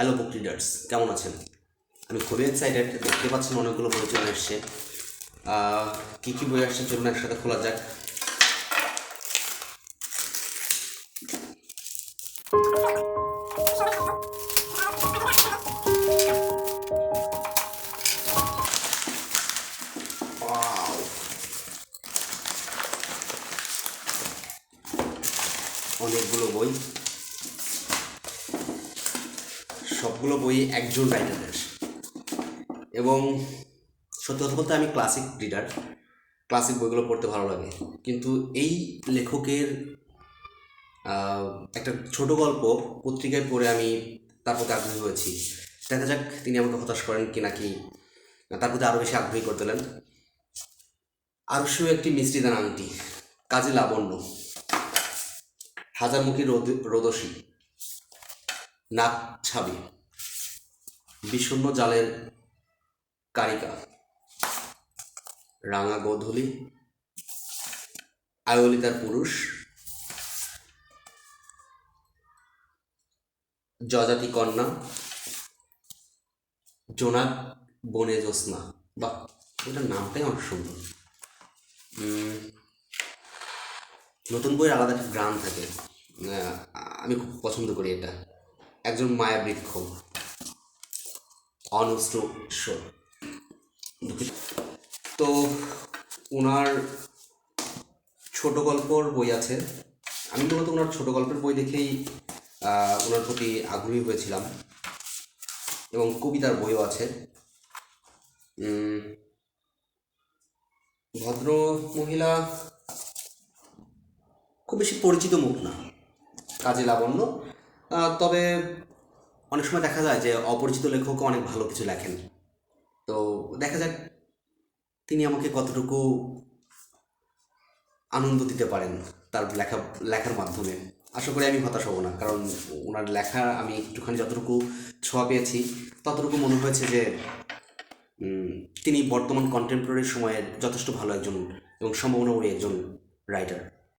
Hello বুক readers কেমন আছেন? আমি খুবই এক্সাইটেড দেখতে পাচ্ছেন অনেকগুলো বই চলে এসছে। কী কী বই আসছে চলুন একসাথে খোলা যাক। অনেকগুলো বই। সবগুলো বই একজন রাইটারের এবং সত্যি কথা বলতে আমি ক্লাসিক রিডার ক্লাসিক বইগুলো পড়তে ভালো লাগে। কিন্তু এই লেখকের একটা ছোট গল্প পত্রিকায় পড়ে আমি তার প্রতি আগ্রহী হয়েছি। দেখা যাক তিনি আমাকে হতাশ করেন কি নাকি তার প্রতি আরও বেশি আগ্রহী করে তোলেন। আরশু একটি মিষ্টি দানা আংটি কাজে লাবণ্য, হাজারমুখী রোদ, রোদসী। নাক ছাবি বিষণ্ণ জালের কারিকা রাঙা গোধূলি। আয়লিতার পুরুষ। যজাতি কন্যা। জোনাক বনে জ্যোৎস্না। বা ওটার নামটাই অনেক সুন্দর। নতুন বইয়ের আলাদা একটা গ্রাম থাকে। আমি খুব পছন্দ করি এটা। একজন মায়া বৃক্ষ। অনষ্ট ঈশ্বর। তো ওনার ছোট গল্পর বই আছে। আমি মূলত ওনার ছোট গল্পের বই দেখেই ওনার প্রতি আগ্রহী হয়েছিলাম। এবং কবিতার বইও আছে। ভদ্র মহিলা খুব বেশি পরিচিত মুখ না। কাজে লাবণ্য তবে অনেক সময় দেখা যায় যে অপরিচিত লেখকও অনেক ভালো কিছু লেখেন। তো দেখা যাক তিনি আমাকে কতটুকু আনন্দ দিতে পারেন তার লেখা, লেখার মাধ্যমে। আশা করি আমি হতাশ হব না, কারণ ওনার লেখা আমি একটুখানি যতটুকু ছোঁয়া পেয়েছি, ততটুকু মনে হয়েছে যে তিনি বর্তমান কন্টেম্পোরারি সময়ের যথেষ্ট ভালো একজন এবং সম্ভাবনাময়ী একজন রাইটার